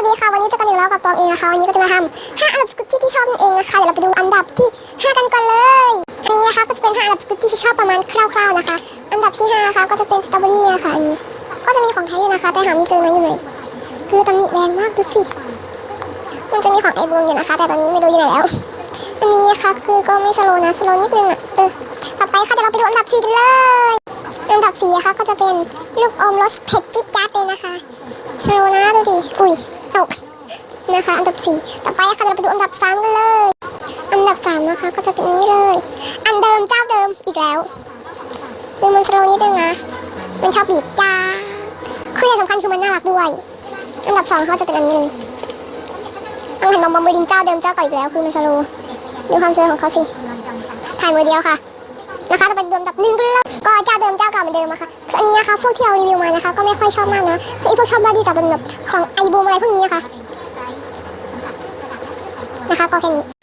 วัสดีค่ะวันนี้เจอกันอีกแล้วกับตองเองนะคะวันนี้ก็จะมาทำ5อันดับสกุตตี้ที่ชอบนั่นเองนะคะเดี๋ยวเราไปดูอันดับที่5กันก่อนเลยอันนี้นะคะก็จะเป็น5อันดับสกุตที่ชอบประมาณคร่าวๆนะคะ อันดับที่5นะคะก็จะเป็นสตรอเบอรี่นะคะอันนี้ก็จะมีของแท้อยู่นะคะ แต่หาไม่เจอนะอยู่ไหนคือตำหนิแรงมากดูสิมันจะมีของไอบูมอยู่นะคะ แต่ตอนนี้ไม่รู้อยู่ไหนแล้วอันนี้ค่ะคือก็ไม่สโลว์นะสโลว์นิดนึงอะเออต่อไปค่ะเดี๋ยวเราไปดูอันดับ4กันเลยอันดับ4นะคะก็จะเป็นลูกอมรสเผ็ดจิ๊ดจ๊าดเลยนะคะสโลนะดูดิอุ้ย ตกนะคะอันดับ4ต่อไปค่ะเดี๋ยวเราไปดูอันดับ3กันเลย อันดับ3นะคะก็จะเป็นอันนี้เลย อันเดิมเจ้าเดิมอีกแล้วดูมันสโลนิดนึงนะมันชอบบีบจ้าคืออย่างสำคัญคือมันน่ารักด้วย อันดับสองเขาจะเป็นอันนี้เลยอังหันมาบอมเบอดินเจ้าเดิมเจ้าก่าอีกแล้วคือมันสโลดูความสวยของเขาสิถ่ายมือเดียวค่ะ นะคะจะเป็นเดิมดับหนึ่งไปเลย ก็เจ้าเดิมเจ้าเก่าเหมือนเดิมอะค่ะคืออันนี้นะคะพวกที่เรารีวิวมานะคะ ก็ไม่ค่อยชอบมากนะคือไอพวกชอบบอดี้แต่เป็นแบบของไอบูมอะไรพวกนี้นะคะนะคะก็แค่นี้